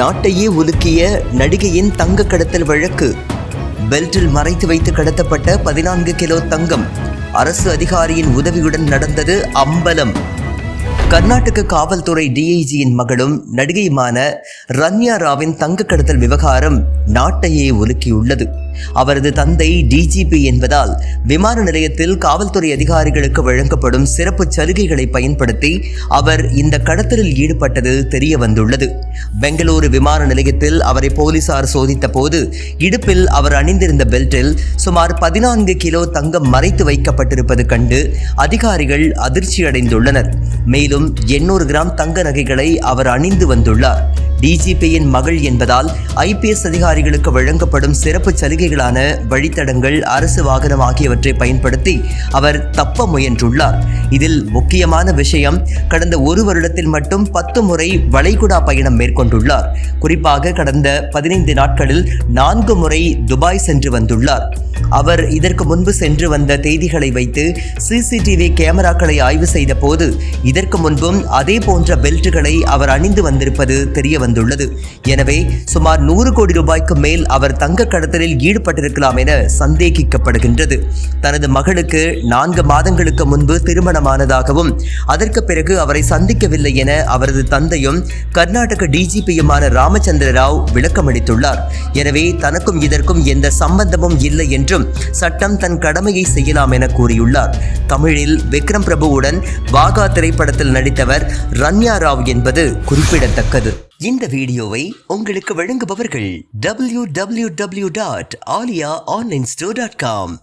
நாட்டையே உலுக்கிய நடிகையின் தங்க கடத்தல் வழக்கு. பெல்ட்டில் மறைத்து வைத்து கடத்தப்பட்ட பதினான்கு கிலோ தங்கம் அரசு அதிகாரியின் உதவியுடன் நடந்தது அம்பலம். கர்நாடக காவல்துறை டிஐஜியின் மகளும் நடிகையுமான ரன்யா ராவின் தங்க கடத்தல் விவகாரம் நாட்டையே உலுக்கியுள்ளது. அவரது தந்தை டிஜிபி என்பதால் விமான நிலையத்தில் காவல்துறை அதிகாரிகளுக்கு வழங்கப்படும் சிறப்பு சலுகைகளை பயன்படுத்தி அவர் இந்த கடத்தலில் ஈடுபட்டது தெரிய வந்துள்ளது. பெங்களூரு விமான நிலையத்தில் அவரை போலீசார் சோதித்த போது இடுப்பில் அவர் அணிந்திருந்த பெல்ட்டில் சுமார் பதினான்கு கிலோ தங்கம் மறைத்து வைக்கப்பட்டிருப்பது கண்டு அதிகாரிகள் அதிர்ச்சியடைந்துள்ளனர். மேலும் எண்ணூறு கிராம் தங்க நகைகளை அவர் அணிந்து வந்துள்ளார். டிஜிபியின் மகள் என்பதால் ஐபிஎஸ் அதிகாரிகளுக்கு வழங்கப்படும் சிறப்பு சலுகை சலுகைகளான வழித்தடங்கள் அரசு வாகனம் ஆகியவற்றை பயன்படுத்தி அவர் தப்ப முயன்றுள்ளார். இதில் முக்கியமான விஷயம் கடந்த ஒரு வருடத்தில் மட்டும் பத்து முறை வளைகுடா பயணம் மேற்கொண்டுள்ளார். குறிப்பாக கடந்த பதினைந்து நாட்களில் நான்கு முறை துபாய் சென்று வந்துள்ளார். அவர் இதற்கு முன்பு சென்று வந்த தேதிகளை வைத்து சிசிடிவி கேமராக்களை ஆய்வு செய்த போது இதற்கு முன்பும் அதே போன்ற பெல்ட்டுகளை அவர் அணிந்து வந்திருப்பது தெரிய வந்துள்ளது. எனவே சுமார் நூறு கோடி ரூபாய்க்கு மேல் அவர் தங்க கடத்தலில் ஈடுபட்டிருக்கலாம் என சந்தேகிக்கப்படுகின்றது. தனது மகளுக்கு நான்கு மாதங்களுக்கு முன்பு திருமணமானதாகவும் அதற்கு பிறகு அவரை சந்திக்கவில்லை என அவரது தந்தையும் கர்நாடக டிஜிபியுமான ராமச்சந்திர ராவ் விளக்கமளித்துள்ளார். எனவே தனக்கும் இதற்கும் எந்த சம்பந்தமும் இல்லை என்றும் என்றும் சட்டம் தன் கடமையை செய்யலாம் என கூறியுள்ளார். தமிழில் விக்ரம் பிரபுவுடன் வாகா திரைப்படத்தில் நடித்தவர் ரன்யா ராவ் என்பது குறிப்பிடத்தக்கது. இந்த வீடியோவை உங்களுக்கு வழங்குபவர்கள் W W W dot Aaliya online store dot com